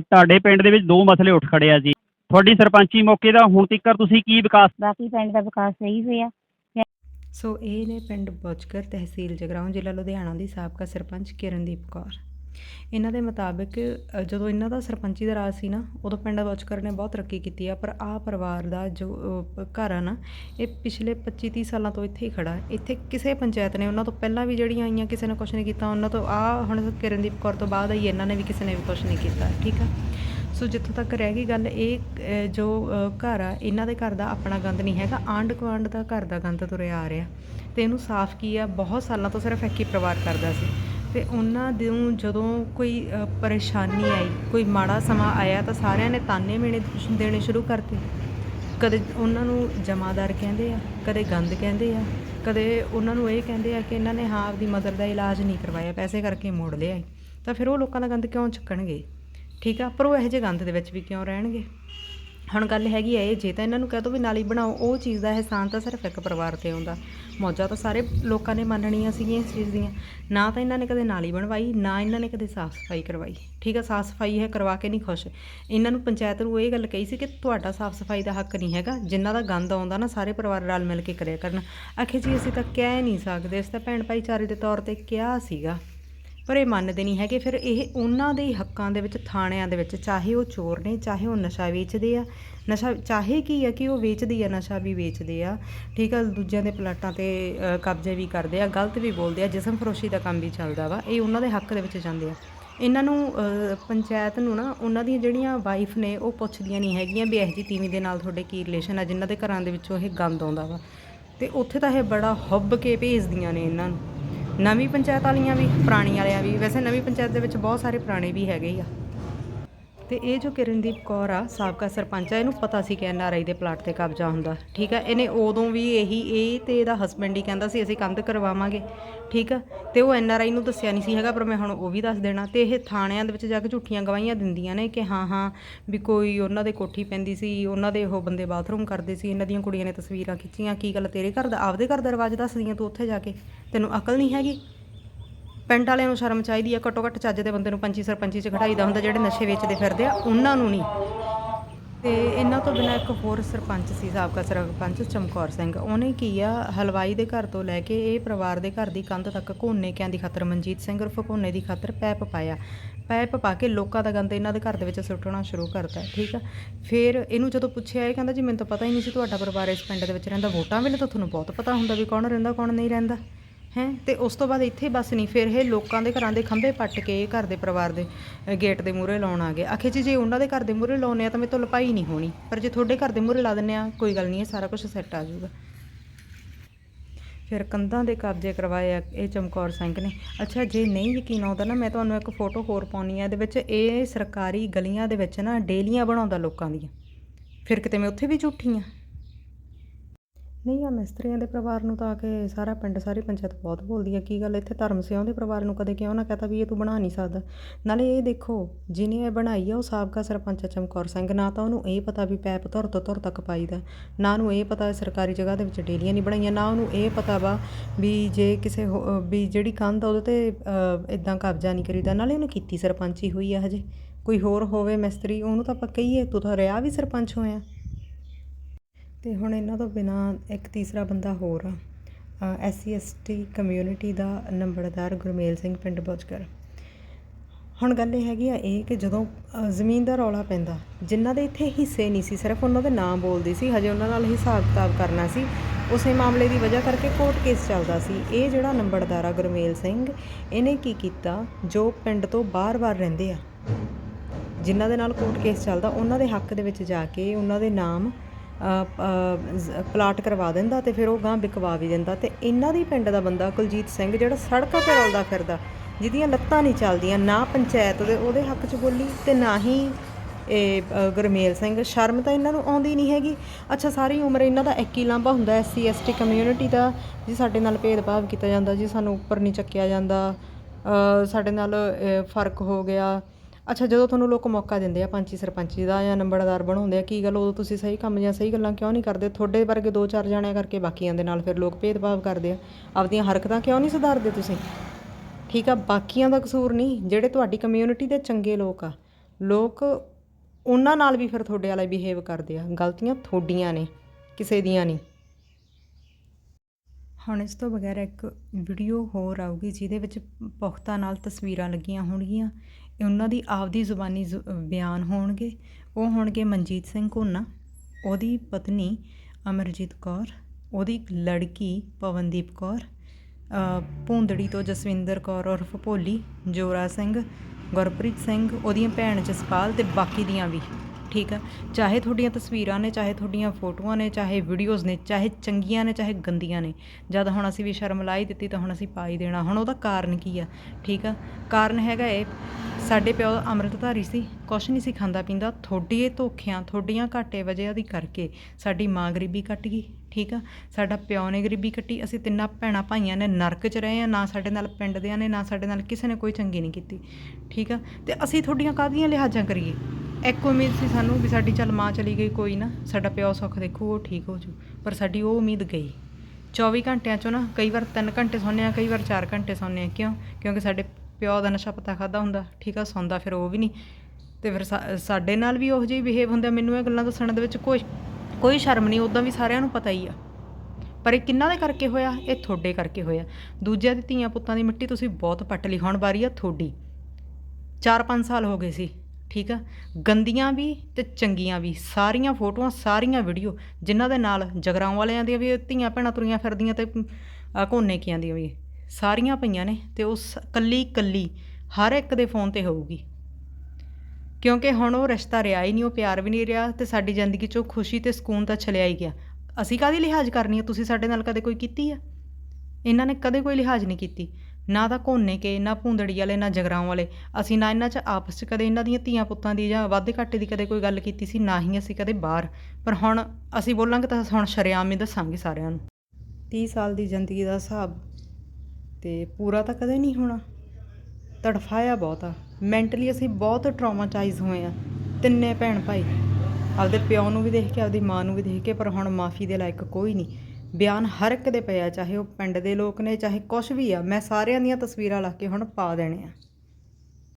ਤੁਹਾਡੇ ਪਿੰਡ ਦੇ ਵਿੱਚ ਦੋ ਮਸਲੇ ਉੱਠ ਖੜੇ ਆ ਜੀ। ਤੁਹਾਡੀ ਸਰਪੰਚੀ ਮੌਕੇ ਦਾ ਹੁਣ ਤੱਕ ਤੁਸੀਂ ਕੀ ਵਿਕਾਸ ਬਾਕੀ ਪਿੰਡ ਦਾ ਵਿਕਾਸ ਸਹੀ ਹੋਇਆ। ਸੋ ਇਹ ਨੇ ਪਿੰਡ ਬੁੱਚਕਰ ਤਹਿਸੀਲ ਜਗਰਾਉਂ ਜ਼ਿਲ੍ਹਾ ਲੁਧਿਆਣਾ ਦੀ ਸਾਬਕਾ ਸਰਪੰਚ ਕਿਰਨਦੀਪ ਕੌਰ। ਇਹਨਾਂ ਦੇ ਮੁਤਾਬਕ ਜਦੋਂ ਇਹਨਾਂ ਦਾ ਸਰਪੰਚੀ ਦਾ ਰਾਜ ਸੀ ਨਾ, ਉਦੋਂ ਪਿੰਡ ਬੁੱਚਕਰ ਨੇ ਬਹੁਤ ਤਰੱਕੀ ਕੀਤੀ ਆ, ਪਰ ਆਹ ਪਰਿਵਾਰ ਦਾ ਜੋ ਘਰ ਆ ਨਾ, ਇਹ ਪਿਛਲੇ 25 30 ਸਾਲਾਂ ਤੋਂ ਇੱਥੇ ਹੀ ਖੜਾ ਇੱਥੇ ਕਿਸੇ ਪੰਚਾਇਤ ਨੇ ਉਹਨਾਂ ਤੋਂ ਪਹਿਲਾਂ ਵੀ ਜਿਹੜੀਆਂ ਆਈਆਂ, ਕਿਸੇ ਨੇ ਕੁਝ ਨਹੀਂ ਕੀਤਾ, ਉਹਨਾਂ ਤੋਂ ਆ ਹੁਣ ਕਿਰਨਦੀਪ ਕੌਰ ਤੋਂ ਬਾਅਦ ਆਈ, ਇਹਨਾਂ ਨੇ ਵੀ ਕਿਸੇ ਨੇ ਵੀ ਕੁਝ ਨਹੀਂ ਕੀਤਾ, ਠੀਕ ਆ? ਸੋ ਜਿੱਥੋਂ ਤੱਕ ਰਹਿ ਗਈ ਗੱਲ, ਇਹ ਜੋ ਘਰ ਆ, ਇਹਨਾਂ ਦੇ ਘਰ ਦਾ ਆਪਣਾ ਗੰਦ ਨਹੀਂ ਹੈਗਾ, ਆਂਢ ਗੁਆਂਢ ਦਾ ਘਰ ਦਾ ਗੰਦ ਤੁਰਿਆ ਆ ਰਿਹਾ। ਤੇ ਇਹਨੂੰ ਸਾਫ਼ ਕੀ ਆ, ਬਹੁਤ ਸਾਲਾਂ ਤੋਂ ਸਿਰਫ ਇੱਕ ਹੀ ਪਰਿਵਾਰ ਕਰਦਾ ਸੀ। ਤੇ ਉਹਨਾਂ ਨੂੰ ਜਦੋਂ ਕੋਈ ਪਰੇਸ਼ਾਨੀ ਆਈ, ਕੋਈ ਮਾੜਾ ਸਮਾਂ ਆਇਆ ਤਾਂ ਸਾਰਿਆਂ ਨੇ ਤਾਨੇ ਮੇਣੇ ਦੇਣੇ ਸ਼ੁਰੂ ਕਰਤੇ। ਕਦੇ ਉਹਨਾਂ ਨੂੰ ਜਮਾਦਾਰ ਕਹਿੰਦੇ ਆ, ਕਦੇ ਗੰਦ ਕਹਿੰਦੇ ਆ, ਕਦੇ ਉਹਨਾਂ ਨੂੰ ਇਹ ਕਹਿੰਦੇ ਆ ਕਿ ਇਹਨਾਂ ਨੇ ਹਾਂ ਆਪਦੀ ਮਦਰ ਦਾ ਇਲਾਜ ਨਹੀਂ ਕਰਵਾਇਆ, ਪੈਸੇ ਕਰਕੇ ਮੋੜ ਲਿਆ ਏ। ਤਾਂ ਫਿਰ ਉਹ ਲੋਕਾਂ ਦਾ ਗੰਦ ਕਿਉਂ ਚੱਕਣਗੇ? ਠੀਕ ਆ? ਪਰ ਉਹ ਇਹੋ ਜਿਹੇ ਗੰਦ ਦੇ ਵਿੱਚ ਵੀ ਕਿਉਂ ਰਹਿਣਗੇ? ਹੁਣ ਗੱਲ ਹੈਗੀ ਹੈ ਇਹ, ਜੇ ਤਾਂ ਇਹਨਾਂ ਨੂੰ ਕਹਿ ਦੋ ਵੀ ਨਾਲੀ ਬਣਾਓ, ਉਹ ਚੀਜ਼ ਦਾ ਅਹਿਸਾਨ ਤਾਂ ਸਿਰਫ ਇੱਕ ਪਰਿਵਾਰ ਤੇ ਆਉਂਦਾ ਮੌਜਾਂ ਤਾਂ ਸਾਰੇ ਲੋਕਾਂ ਨੇ ਮੰਨਣੀਆਂ ਸੀਗੀਆਂ ਇਸ ਚੀਜ਼ ਦੀਆਂ। ਨਾ ਤਾਂ ਇਹਨਾਂ ਨੇ ਕਦੇ ਨਾਲੀ ਬਣਵਾਈ, ਨਾ ਇਹਨਾਂ ਨੇ ਕਦੇ ਸਾਫ਼ ਸਫ਼ਾਈ ਕਰਵਾਈ। ਠੀਕ ਆ, ਸਾਫ਼ ਸਫ਼ਾਈ ਹੈ, ਕਰਵਾ ਕੇ ਨਹੀਂ ਖੁਸ਼। ਇਹਨਾਂ ਨੂੰ ਪੰਚਾਇਤ ਨੂੰ ਇਹ ਗੱਲ ਕਹੀ ਸੀ ਕਿ ਤੁਹਾਡਾ ਸਾਫ਼ ਸਫ਼ਾਈ ਦਾ ਹੱਕ ਨਹੀਂ ਹੈਗਾ ਜਿਨ੍ਹਾਂ ਦਾ ਗੰਦ ਆਉਂਦਾ ਨਾ, ਸਾਰੇ ਪਰਿਵਾਰ ਰਲ ਮਿਲ ਕੇ ਕਰਿਆ ਕਰਨ। ਆਖੇ ਜੀ ਅਸੀਂ ਤਾਂ ਕਹਿ ਨਹੀਂ ਸਕਦੇ ਇਸ ਤਾਂ ਭੈਣ ਭਾਈਚਾਰੇ ਦੇ ਤੌਰ ਤੇ ਕਿਹਾ ਸੀਗਾ। ਪਰ ਇਹ ਮੰਨਦੇ ਨਹੀਂ ਹੈਗੇ। ਫਿਰ ਇਹ ਉਹਨਾਂ ਦੇ ਹੀ ਹੱਕਾਂ ਦੇ ਵਿੱਚ, ਥਾਣਿਆਂ ਦੇ ਵਿੱਚ, ਚਾਹੇ ਉਹ ਚੋਰ ਨੇ, ਚਾਹੇ ਉਹ ਨਸ਼ਾ ਵੇਚਦੇ ਆ। ਨਸ਼ਾ, ਚਾਹੇ ਕੀ ਆ ਕਿ ਉਹ ਵੇਚਦੀ ਆ, ਨਸ਼ਾ ਵੀ ਵੇਚਦੇ ਆ। ਠੀਕ ਆ, ਦੂਜਿਆਂ ਦੇ ਪਲਾਟਾਂ ਤੇ ਕਬਜ਼ੇ ਵੀ ਕਰਦੇ ਆ, ਗਲਤ ਵੀ ਬੋਲਦੇ ਆ, ਜਿਸਮ ਫਰੋਸ਼ੀ ਦਾ ਕੰਮ ਵੀ ਚੱਲਦਾ ਵਾ। ਇਹ ਉਹਨਾਂ ਦੇ ਹੱਕ ਦੇ ਵਿੱਚ ਜਾਂਦੇ ਆ। ਇਹਨਾਂ ਨੂੰ ਪੰਚਾਇਤ ਨੂੰ ਨਾ, ਉਹਨਾਂ ਦੀਆਂ ਜਿਹੜੀਆਂ ਵਾਈਫ ਨੇ, ਉਹ ਪੁੱਛਦੀਆਂ ਨਹੀਂ ਹੈਗੀਆਂ ਵੀ ਇਹ ਜੀ ਤੀਵੀਂ ਦੇ ਨਾਲ ਤੁਹਾਡੇ ਕੀ ਰਿਲੇਸ਼ਨ ਆ, ਜਿਨ੍ਹਾਂ ਦੇ ਘਰਾਂ ਦੇ ਵਿੱਚੋਂ ਇਹ ਗੰਦ ਆਉਂਦਾ ਵਾ। ਤੇ ਉੱਥੇ ਤਾਂ ਇਹ ਬੜਾ ਹੁੱਬ ਕੇ ਭੇਜਦੀਆਂ ਨੇ ਇਹਨਾਂ ਨੂੰ। ਨਵੀਂ ਪੰਚਾਇਤ ਵਾਲੀਆਂ ਵੀ, ਪੁਰਾਣੀ ਵਾਲਿਆਂ ਵੀ। ਵੈਸੇ ਨਵੀਂ ਪੰਚਾਇਤ ਦੇ ਵਿੱਚ ਬਹੁਤ ਸਾਰੇ ਪੁਰਾਣੇ ਵੀ ਹੈਗੇ ਆ। ਤੇ ਇਹ ਜੋ ਕਿਰਨਦੀਪ ਕੌਰ ਆ, ਸਾਬਕਾ ਸਰਪੰਚ ਆ, ਇਹਨੂੰ ਪਤਾ ਸੀ ਕਿ ਐਨਆਰਆਈ ਦੇ ਪਲਾਟ ਤੇ ਕਬਜ਼ਾ ਹੁੰਦਾ। ਠੀਕ ਆ? ਇਹਨੇ ਉਦੋਂ ਵੀ ਇਹੀ, ਇਹ ਤੇ ਇਹਦਾ ਹਸਬੰਡ ਹੀ ਕਹਿੰਦਾ ਸੀ, ਅਸੀਂ ਕੰਧ ਕਰਵਾਵਾਂਗੇ। ਠੀਕ ਆ? ਤੇ ਉਹ ਐਨਆਰਆਈ ਨੂੰ ਦੱਸਿਆ ਨਹੀਂ ਸੀ ਹੈਗਾ, ਪਰ ਮੈਂ ਹੁਣ ਉਹ ਵੀ ਦੱਸ ਦੇਣਾ। ਤੇ ਇਹ ਥਾਣਿਆਂ ਦੇ ਵਿੱਚ ਜਾ ਕੇ ਝੂਠੀਆਂ ਗਵਾਹੀਆਂ ਦਿੰਦੀਆਂ ਨੇ ਕਿ ਹਾਂ ਹਾਂ, ਵੀ ਕੋਈ ਉਹਨਾਂ ਦੇ ਕੋਠੀ ਪੈਂਦੀ ਸੀ, ਉਹਨਾਂ ਦੇ ਉਹ ਬੰਦੇ ਬਾਥਰੂਮ ਕਰਦੇ ਸੀ, ਇਹਨਾਂ ਦੀਆਂ ਕੁੜੀਆਂ ਨੇ ਤਸਵੀਰਾਂ ਖਿੱਚੀਆਂ, ਕੀ ਗੱਲ ਤੇਰੇ ਘਰ ਦਾ, ਆਪਦੇ ਘਰ ਦਾ ਰਿਵਾਜ ਦੱਸਦੀਆਂ ਤੂੰ ਉੱਥੇ ਜਾ ਕੇ? ਤੈਨੂੰ ਅਕਲ ਨਹੀਂ ਹੈਗੀ? ਪਿੰਡ ਵਾਲਿਆਂ ਨੂੰ ਸ਼ਰਮ ਚਾਹੀਦੀ ਆ, ਘੱਟੋ ਘੱਟ ਚੱਜ ਦੇ ਬੰਦੇ ਨੂੰ ਪੰਚੀ ਸਰਪੰਚੀ ਚ ਖੜਾਈਦਾ ਹੁੰਦਾ ਜਿਹੜੇ ਨਸ਼ੇ ਵੇਚਦੇ ਫਿਰਦੇ ਆ, ਉਹਨਾਂ ਨੂੰ ਨਹੀਂ। ਤੇ ਇਹਨਾਂ ਤੋਂ ਬਿਨਾਂ ਇੱਕ ਹੋਰ ਸਰਪੰਚ ਸੀ, ਸਾਬਕਾ ਸਰਪੰਚ ਚਮਕੌਰ ਸਿੰਘ। ਉਹਨੇ ਕੀ ਆ, ਹਲਵਾਈ ਦੇ ਘਰ ਤੋਂ ਲੈ ਕੇ ਇਹ ਪਰਿਵਾਰ ਦੇ ਘਰ ਦੀ ਕੰਧ ਤੱਕ ਘੋਨੇ ਕਿਆਂ ਦੀ ਖਾਤਰ ਮਨਜੀਤ ਸਿੰਘ ਉਰਫ ਘੋਨੇ ਦੀ ਖਾਤਰ ਪੈਪ ਪਾਇਆ। ਪੈਪ ਪਾ ਕੇ ਲੋਕਾਂ ਦਾ ਗੰਦ ਇਹਨਾਂ ਦੇ ਘਰ ਦੇ ਵਿੱਚ ਸੁੱਟਣਾ ਸ਼ੁਰੂ ਕਰਤਾ, ਠੀਕ ਆ? ਫਿਰ ਇਹਨੂੰ ਜਦੋਂ ਪੁੱਛਿਆ, ਇਹ ਕਹਿੰਦਾ ਜੀ ਮੈਨੂੰ ਤਾਂ ਪਤਾ ਹੀ ਨਹੀਂ ਸੀ ਤੁਹਾਡਾ ਪਰਿਵਾਰ ਇਸ ਪਿੰਡ ਦੇ ਵਿੱਚ ਰਹਿੰਦਾ, ਵੋਟਾਂ ਵੇਲੇ ਤਾਂ ਤੁਹਾਨੂੰ ਬਹੁਤ ਪਤਾ ਹੁੰਦਾ ਵੀ ਕੌਣ ਰਹਿੰਦਾ, ਕੌਣ ਨਹੀਂ ਰਹਿੰਦਾ। ਹੈ ਤੇ ਉਸ ਤੋਂ ਬਾਅਦ ਇੱਥੇ ਬਸ ਨਹੀਂ, ਫਿਰ ਇਹ ਲੋਕਾਂ ਦੇ ਘਰਾਂ ਦੇ ਖੰਭੇ ਪੱਟ ਕੇ ਇਹ ਘਰ ਦੇ ਪਰਿਵਾਰ ਦੇ ਗੇਟ ਦੇ ਮੂਹਰੇ ਲਾਉਣ ਆ ਗਏ। ਆਖੇ ਜੀ, ਜੇ ਉਹਨਾਂ ਦੇ ਘਰ ਦੇ ਮੂਹਰੇ ਲਾਉਨੇ ਆ ਤਾਂ ਮੇਰੇ ਤੋਂ ਲਪਾਈ ਨਹੀਂ ਹੋਣੀ, ਪਰ ਜੇ ਤੁਹਾਡੇ ਘਰ ਦੇ ਮੂਹਰੇ ਲਾ ਦਿੰਨੇ ਆ, ਕੋਈ ਗੱਲ ਨਹੀਂ, ਇਹ ਸਾਰਾ ਕੁਝ ਸੈੱਟ ਆ ਜਾਊਗਾ। ਫਿਰ ਕੰਧਾਂ ਦੇ ਕਬਜ਼ੇ ਕਰਵਾਏ ਆ ਇਹ ਚਮਕੌਰ ਸਿੰਘ ਨੇ। ਅੱਛਾ, ਜੇ ਨਹੀਂ ਯਕੀਨ ਆਉਂਦਾ ਨਾ, ਮੈਂ ਤੁਹਾਨੂੰ ਇੱਕ ਫੋਟੋ ਹੋਰ ਪਾਉਣੀ ਆ, ਇਹਦੇ ਵਿੱਚ ਇਹ ਸਰਕਾਰੀ ਗਲੀਆਂ ਦੇ ਵਿੱਚ ਨਾ ਡੇਲੀਆਂ ਬਣਾਉਂਦਾ ਲੋਕਾਂ ਦੀਆਂ। ਫਿਰ ਕਿਤੇ ਮੈਂ ਉੱਥੇ ਵੀ ਝੂਠੀ ਆ? ਨਹੀਂ ਆ ਮਿਸਤਰੀਆਂ ਦੇ ਪਰਿਵਾਰ ਨੂੰ ਤਾਂ ਆ ਕੇ ਸਾਰਾ ਪਿੰਡ, ਸਾਰੀ ਪੰਚਾਇਤ ਬਹੁਤ ਬੋਲਦੀ ਆ। ਕੀ ਗੱਲ, ਇੱਥੇ ਧਰਮ ਸਿਉਂ ਦੇ ਪਰਿਵਾਰ ਨੂੰ ਕਦੇ ਕਿਉਂ ਨਾ ਕਹਤਾ ਵੀ ਇਹ ਤੂੰ ਬਣਾ ਨਹੀਂ ਸਕਦਾ? ਨਾਲੇ ਇਹ ਦੇਖੋ, ਜਿਹਨੇ ਇਹ ਬਣਾਈ ਆ, ਉਹ ਸਾਬਕਾ ਸਰਪੰਚ ਆ ਚਮਕੌਰ ਸਿੰਘ। ਨਾ ਤਾਂ ਉਹਨੂੰ ਇਹ ਪਤਾ ਵੀ ਪੈਪ ਧੁਰ ਤੋਂ ਧੁਰ ਤੱਕ ਪਾਈਦਾ। ਨਾ ਉਹਨੂੰ ਇਹ ਪਤਾ ਸਰਕਾਰੀ ਜਗ੍ਹਾ ਦੇ ਵਿੱਚ ਡੇਲੀਆਂ ਨਹੀਂ ਬਣਾਈਆਂ। ਨਾ ਉਹਨੂੰ ਇਹ ਪਤਾ ਵਾ ਵੀ ਜੇ ਕਿਸੇ ਹੋ- ਵੀ ਜਿਹੜੀ ਕੰਧ ਆ ਉਹਦੇ ਤੇ ਇਦਾਂ ਕਬਜ਼ਾ ਨਹੀਂ ਕਰੀਦਾ। ਨਾਲੇ ਉਹਨੇ ਕੀਤੀ ਸਰਪੰਚੀ ਹੋਈ ਆ ਹਜੇ। ਕੋਈ ਹੋਰ ਹੋਵੇ ਮਿਸਤਰੀ, ਉਹਨੂੰ ਤਾਂ ਆਪਾਂ ਕਹੀਏ, ਤੂੰ ਤਾਂ ਰਿਹਾ ਵੀ ਸਰਪੰਚ ਹੋਇਆ। ਅਤੇ ਹੁਣ ਇਹਨਾਂ ਤੋਂ ਬਿਨਾਂ ਇੱਕ ਤੀਸਰਾ ਬੰਦਾ ਹੋਰ ਆ। ਐਸਸੀ ਐਸਟੀ ਕਮਿਊਨਿਟੀ ਦਾ ਨੰਬਰਦਾਰ ਗੁਰਮੇਲ ਸਿੰਘ ਪਿੰਡ ਬੁੱਚਕਰ। ਹੁਣ ਗੱਲ ਇਹ ਹੈਗੀ ਆ, ਇਹ ਕਿ ਜਦੋਂ ਜ਼ਮੀਨ ਦਾ ਰੌਲਾ ਪੈਂਦਾ, ਜਿਨ੍ਹਾਂ ਦੇ ਇੱਥੇ ਹਿੱਸੇ ਨਹੀਂ ਸੀ, ਸਿਰਫ ਉਹਨਾਂ ਦੇ ਨਾਮ ਬੋਲਦੀ ਸੀ, ਹਜੇ ਉਹਨਾਂ ਨਾਲ ਹਿਸਾਬ ਕਿਤਾਬ ਕਰਨਾ ਸੀ, ਉਸੇ ਮਾਮਲੇ ਦੀ ਵਜ੍ਹਾ ਕਰਕੇ ਕੋਰਟ ਕੇਸ ਚੱਲਦਾ ਸੀ। ਇਹ ਜਿਹੜਾ ਨੰਬਰਦਾਰ ਆ ਗੁਰਮੇਲ ਸਿੰਘ, ਇਹਨੇ ਕੀ ਕੀਤਾ, ਜੋ ਪਿੰਡ ਤੋਂ ਬਾਹਰ-ਬਾਹਰ ਰਹਿੰਦੇ ਆ, ਜਿਨ੍ਹਾਂ ਦੇ ਨਾਲ ਕੋਰਟ ਕੇਸ ਚੱਲਦਾ, ਉਹਨਾਂ ਦੇ ਹੱਕ ਦੇ ਵਿੱਚ ਜਾ ਕੇ ਉਹਨਾਂ ਦੇ ਨਾਮ ਪਲਾਟ ਕਰਵਾ ਦਿੰਦਾ ਤੇ ਫਿਰ ਉਹ ਗਾਂ ਵਿਕਵਾ ਵੀ ਦਿੰਦਾ ਤੇ ਇਹਨਾਂ ਦੀ ਪਿੰਡ ਦਾ ਬੰਦਾ ਕੁਲਜੀਤ ਸਿੰਘ ਜਿਹੜਾ ਸੜਕਾਂ ਤੇ ਰਲਦਾ ਫਿਰਦਾ ਜਿਹਦੀਆਂ ਲੱਤਾਂ ਨਹੀਂ ਚੱਲਦੀਆਂ ਨਾ ਪੰਚਾਇਤ ਦੇ ਉਹਦੇ ਹੱਕ 'ਚ ਬੋਲੀ ਤੇ ਨਾ ਹੀ ਇਹ ਅ, ਗੁਰਮੇਲ ਸਿੰਘ। ਸ਼ਰਮ ਤਾਂ ਇਹਨਾਂ ਨੂੰ ਆਉਂਦੀ ਨਹੀਂ ਹੈਗੀ। ਅੱਛਾ ਸਾਰੀ ਉਮਰ ਇਹਨਾਂ ਦਾ ਇੱਕ ਹੀ ਲਾਂਭਾ ਹੁੰਦਾ ਐਸਸੀ ਐਸਟੀ ਕਮਿਊਨਿਟੀ ਦਾ ਜੀ ਸਾਡੇ ਨਾਲ ਭੇਦਭਾਵ ਕੀਤਾ ਜਾਂਦਾ ਜੀ ਸਾਨੂੰ ਉੱਪਰ ਨਹੀਂ ਚੱਕਿਆ ਜਾਂਦਾ। ਸਾਡੇ ਨਾਲ ਫ਼ਰਕ ਹੋ ਗਿਆ। ਅੱਛਾ, ਜਦੋਂ ਤੁਹਾਨੂੰ ਲੋਕ ਮੌਕਾ ਦਿੰਦੇ ਆ, ਪੰਚੀ ਸਰਪੰਚੀ ਦਾ ਜਾਂ ਨੰਬਰਦਾਰ ਬਣਾਉਂਦੇ ਆ, ਕੀ ਗੱਲ? ਉਦੋਂ ਤੁਸੀਂ ਸਹੀ ਕੰਮ ਜਾਂ ਸਹੀ ਗੱਲਾਂ ਕਿਉਂ ਨਹੀਂ ਕਰਦੇ? ਤੁਹਾਡੇ ਵਰਗੇ ਦੋ ਚਾਰ ਜਾਣਿਆਂ ਕਰਕੇ ਬਾਕੀਆਂ ਦੇ ਨਾਲ ਫਿਰ ਲੋਕ ਭੇਦਭਾਵ ਕਰਦੇ ਆ। ਆਪਦੀਆਂ ਹਰਕਤਾਂ ਕਿਉਂ ਨਹੀਂ ਸੁਧਾਰਦੇ ਤੁਸੀਂ? ਠੀਕ ਆ, ਬਾਕੀਆਂ ਦਾ ਕਸੂਰ ਨਹੀਂ, ਜਿਹੜੇ ਤੁਹਾਡੀ ਕਮਿਊਨਿਟੀ ਦੇ ਚੰਗੇ ਲੋਕ ਆ। ਲੋਕ ਉਹਨਾਂ ਨਾਲ ਵੀ ਫਿਰ ਤੁਹਾਡੇ ਵਾਲਾ ਬਿਹੇਵ ਕਰਦੇ ਆ। ਗਲਤੀਆਂ ਤੁਹਾਡੀਆਂ ਨੇ, ਕਿਸੇ ਦੀਆਂ ਨਹੀਂ। ਹੁਣ ਇਸ ਤੋਂ ਬਗੈਰ ਇੱਕ ਵੀਡੀਓ ਹੋਰ ਆਊਗੀ, ਜਿਹਦੇ ਵਿੱਚ ਪੁਖਤਾ ਨਾਲ ਤਸਵੀਰਾਂ ਲੱਗੀਆਂ ਹੋਣਗੀਆਂ। ਉਹਨਾਂ ਦੀ ਆਪਦੀ ਜ਼ੁਬਾਨੀ ਜ਼ੁ- ਬਿਆਨ ਹੋਣਗੇ। ਉਹ ਹੋਣਗੇ ਮਨਜੀਤ ਸਿੰਘ ਘੋਨਾ, ਉਹਦੀ ਪਤਨੀ ਅਮਰਜੀਤ ਕੌਰ, ਉਹਦੀ ਲੜਕੀ ਪਵਨਦੀਪ ਕੌਰ ਭੂੰਦੜੀ ਤੋਂ ਜਸਵਿੰਦਰ ਕੌਰ ਉਰਫ ਭੋਲੀ, ਜੋਰਾ ਸਿੰਘ, ਗੁਰਪ੍ਰੀਤ ਸਿੰਘ, ਉਹਦੀਆਂ ਭੈਣ ਜਸਪਾਲ ਤੇ ਬਾਕੀ ਦੀਆਂ ਵੀ। ਠੀਕ ਆ। ਚਾਹੇ ਤੁਹਾਡੀਆਂ ਤਸਵੀਰਾਂ ਨੇ, ਚਾਹੇ ਤੁਹਾਡੀਆਂ ਫੋਟੋਆਂ ਨੇ, ਚਾਹੇ ਵੀਡੀਓਜ਼ ਨੇ, ਚਾਹੇ ਚੰਗੀਆਂ ਨੇ, ਚਾਹੇ ਗੰਦੀਆਂ ਨੇ। ਜਦ ਹੁਣ ਅਸੀਂ ਵੀ ਸ਼ਰਮ ਲਾਈ ਦਿੱਤੀ ਤਾਂ ਹੁਣ ਅਸੀਂ ਪਾ ਹੀ ਦੇਣਾ। ਹੁਣ ਉਹਦਾ ਕਾਰਨ ਕੀ ਆ? ਠੀਕ ਆ? ਕਾਰਨ ਹੈਗਾ ਇਹ, ਸਾਡੇ ਪਿਓ ਅੰਮ੍ਰਿਤਧਾਰੀ ਸੀ, ਕੁਛ ਨਹੀਂ ਸੀ ਖਾਂਦਾ ਪੀਂਦਾ। ਤੁਹਾਡੀ ਇਹ ਧੋਖਿਆਂ, ਤੁਹਾਡੀਆਂ ਘਾਟੇ ਵਜ੍ਹਾ ਦੀ ਕਰਕੇ ਸਾਡੀ ਮਾਂ ਗਰੀਬੀ ਕੱਟ ਗਈ, ਠੀਕ ਆ? ਸਾਡਾ ਪਿਓ ਨੇ ਗਰੀਬੀ ਕੱਟੀ। ਅਸੀਂ ਤਿੰਨਾਂ ਭੈਣਾਂ ਭਾਈਆਂ ਨੇ ਨਰਕ 'ਚ ਰਹੇ ਆ, ਨਾ ਸਾਡੇ ਨਾਲ ਪਿੰਡ ਦਿਆਂ ਨੇ, ਨਾ ਸਾਡੇ ਨਾਲ ਕਿਸੇ ਨੇ ਕੋਈ ਚੰਗੀ ਨਹੀਂ ਕੀਤੀ, ਠੀਕ ਆ? ਤੇ ਅਸੀਂ ਤੁਹਾਡੀਆਂ ਕਾਹਦੀਆਂ ਲਿਹਾਜ਼ਾਂ ਕਰੀਏ? ਇੱਕ ਉਮੀਦ ਸੀ ਸਾਨੂੰ ਵੀ ਸਾਡੀ ਚੱਲ ਮਾਂ ਚਲੀ ਗਈ, ਕੋਈ ਨਾ, ਸਾਡਾ ਪਿਓ ਸੁੱਖ ਦੇਖੂ, ਉਹ ਠੀਕ ਹੋ ਜੂ। ਪਰ ਸਾਡੀ ਉਹ ਉਮੀਦ ਗਈ। 24 ਘੰਟਿਆਂ ਚੋਂ ਨਾ, ਕਈ ਵਾਰ 3 ਘੰਟੇ ਸੌਂਦੇ ਆ ਕਈ ਵਾਰ 4 ਘੰਟੇ ਸੌਂਦੇ ਆ ਕਿਉਂ? ਕਿਉਂਕਿ ਸਾਡੇ ਪਿਓ ਦਾ ਨਸ਼ਾ ਪਤਾ ਖਾਦਾ ਹੁੰਦਾ, ਠੀਕ ਆ, ਸੌਂਦਾ ਫਿਰ ਉਹ ਵੀ ਨਹੀਂ। ਤੇ ਫਿਰ ਸਾ- ਸਾਡੇ ਨਾਲ ਵੀ ਉਹੋ ਜਿਹੀ ਬਿਹੇਵ ਹੁੰਦਾ ਮੈਨੂੰ ਇਹ ਗੱਲਾਂ ਦੱਸਣ ਦੇ ਵਿੱਚ ਕੋਈ ਕੋਈ ਸ਼ਰਮ ਨਹੀਂ ਉਦਾਂ ਵੀ ਸਾਰਿਆਂ ਨੂੰ ਪਤਾ ਹੀ ਆ। ਪਰ ਇਹ ਕਿੰਨਾ ਦੇ ਕਰਕੇ ਹੋਇਆ? ਇਹ ਤੁਹਾਡੇ ਕਰਕੇ ਹੋਇਆ। ਦੂਜਿਆਂ ਦੀ ਧੀਆਂ ਪੁੱਤਾਂ ਦੀ ਮਿੱਟੀ ਤੁਸੀਂ ਬਹੁਤ ਪੱਟ ਲਈ, ਹੁਣ ਵਾਰੀ ਆ ਤੁਹਾਡੀ। 4-5 ਸਾਲ ਹੋ ਗਏ ਸੀ। ਠੀਕ ਆ? ਗੰਦੀਆਂ ਵੀ ਤੇ ਚੰਗੀਆਂ ਵੀ। ਸਾਰੀਆਂ ਫੋਟੋਆਂ, ਸਾਰੀਆਂ ਵੀਡੀਓ, ਜਿਨ੍ਹਾਂ ਦੇ ਨਾਲ ਜਗਰਾਉਂ ਵਾਲਿਆਂ ਦੀਆਂ ਵੀ, ਧੀਆਂ ਭੈਣਾਂ ਤੁਰੀਆਂ ਫਿਰਦੀਆਂ ਤੇ ਆਹ ਕੋਨੇ ਕੀਆਂ ਦੀਆਂ ਵੀ। ਸਾਰੀਆਂ ਪਈਆਂ ਨੇ ਤੇ ਉਹ ਸ- ਕੱਲੀ ਕੱਲੀ ਹਰ ਇੱਕ ਦੇ ਫੋਨ ਤੇ ਹੋਊਗੀ। ਕਿਉਂਕਿ ਹੁਣ ਉਹ ਰਿਸ਼ਤਾ ਰਿਹਾ ਹੀ ਨਹੀਂ, ਉਹ ਪਿਆਰ ਵੀ ਨਹੀਂ ਰਿਹਾ ਤੇ ਸਾਡੀ ਜ਼ਿੰਦਗੀ 'ਚੋਂ ਖੁਸ਼ੀ ਤੇ ਸਕੂਨ ਤਾਂ ਚਲਿਆ ਹੀ ਗਿਆ। ਅਸੀਂ ਕਾਹਦੀ ਲਿਹਾਜ਼ ਕਰਨੀ ਹੈ ਤੁਸੀਂ ਸਾਡੇ ਨਾਲ ਕਦੇ ਕੋਈ ਕੀਤੀ ਆ? ਇਹਨਾਂ ਨੇ ਕਦੇ ਕੋਈ ਲਿਹਾਜ਼ ਨਹੀਂ ਕੀਤੀ। ਨਾ ਤਾਂ ਕੋਨੇ ਕੇ, ਨਾ ਭੂੰਦੜੀ ਵਾਲੇ, ਨਾ ਜਗਰਾਉਂ ਵਾਲੇ। ਅਸੀਂ ਨਾ ਇਹਨਾਂ 'ਚ ਆਪਸ 'ਚ ਕਦੇ ਇਹਨਾਂ ਦੀਆਂ ਧੀਆਂ ਪੁੱਤਾਂ ਦੀ ਜਾਂ ਵਾਧੇ ਘਾਟੇ ਦੀ ਕਦੇ ਕੋਈ ਗੱਲ ਕੀਤੀ ਸੀ, ਨਾ ਹੀ ਅਸੀਂ ਕਦੇ ਬਾਹਰ। ਪਰ ਹੁਣ ਅਸੀਂ ਬੋਲਾਂਗੇ ਤਾਂ ਹੁਣ ਸ਼ਰੇਆਮ ਹੀ ਦੱਸਾਂਗੇ ਸਾਰਿਆਂ ਨੂੰ। 30 ਸਾਲ ਦੀ ਜ਼ਿੰਦਗੀ ਦਾ ਹਿਸਾਬ ਤੇ ਪੂਰਾ ਤਾਂ ਕਦੇ ਨਹੀਂ ਹੋਣਾ। ਤੜਫਾਇਆ ਬਹੁਤ ਆ। ਮੈਂਟਲੀ ਅਸੀਂ ਬਹੁਤ ਟਰਾਮਾਟਾਈਜ਼ ਹੋਏ ਆ। ਤਿੰਨੇ ਭੈਣ ਭਾਈ। ਆਪਦੇ ਪਿਓ ਨੂੰ ਵੀ ਦੇਖ ਕੇ, ਆਪਦੀ ਮਾਂ ਨੂੰ ਵੀ ਦੇਖ ਕੇ, ਪਰ ਹੁਣ ਮਾਫੀ ਦੇ ਲਾਇਕ ਕੋਈ ਨਹੀਂ। ਬਿਆਨ ਹਰ ਇੱਕ ਦੇ ਪਏ ਆ, ਚਾਹੇ ਉਹ ਪਿੰਡ ਦੇ ਲੋਕ ਨੇ, ਚਾਹੇ ਕੁਝ ਵੀ ਆ, ਮੈਂ ਸਾਰਿਆਂ ਦੀਆਂ ਤਸਵੀਰਾਂ ਲਾ ਕੇ ਹੁਣ ਪਾ ਦੇਣੇ ਆ